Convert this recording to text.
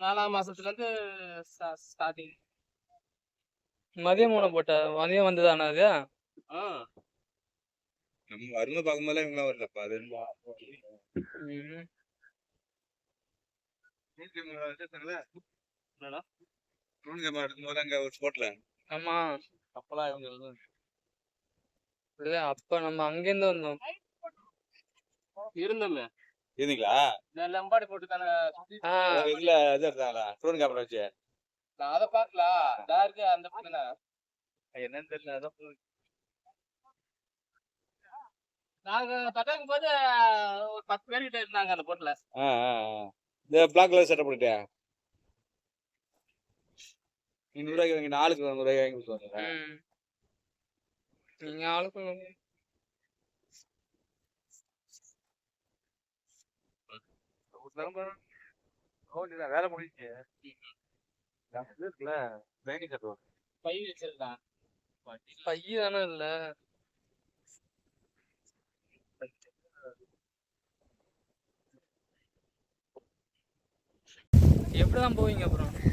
நாலாம் மாசத்துல இருந்து ஸ்டார்டிங் மதியம் மூணு போட்ட மதியம் வந்ததானே அது? நம்ம வரும்போது பார்க்கும்போது இவங்க வரலப்பா அது ம். என்னடா? ட்ரோன் கேமரா எடுக்கும்போது அங்க ஒரு ஸ்பாட்ல ஆமா. அப்பெல்லாம் இவங்க இல்ல அப்ப நம்ம அங்கிருந்து வந்தோம். இருந்தோமே. இருந்தீங்களா லம்பாடி போட்டு தானே ஆ, இதுல இது எடுத்தாங்களா? ட்ரோன் கேமரா வச்சு. நான் அதை பார்க்கல அந்த பக்கம் என்னன்னு தெரியல அதான் நாங்க தட்டாக்கும் போது ஒரு பத்து பேர் கிட்ட இருந்தாங்க அந்த போட்ல. இந்த பிளாக் கலர் செட்டப் பண்ணிட்டியா ஐநூறு ரூபாய்க்கு வாங்கி நாலுக்கு நூறு ரூபாய்க்கு வாங்கி கொடுத்துருவாங்க. நீங்க ஆளுக்கு வேலை முடிஞ்சு இருக்குல்ல ட்ரைனிங் கட்டுவோம் பை வச்சிருக்கான். பைய தானே இல்ல. எப்படிதான் போவீங்க அப்புறம்?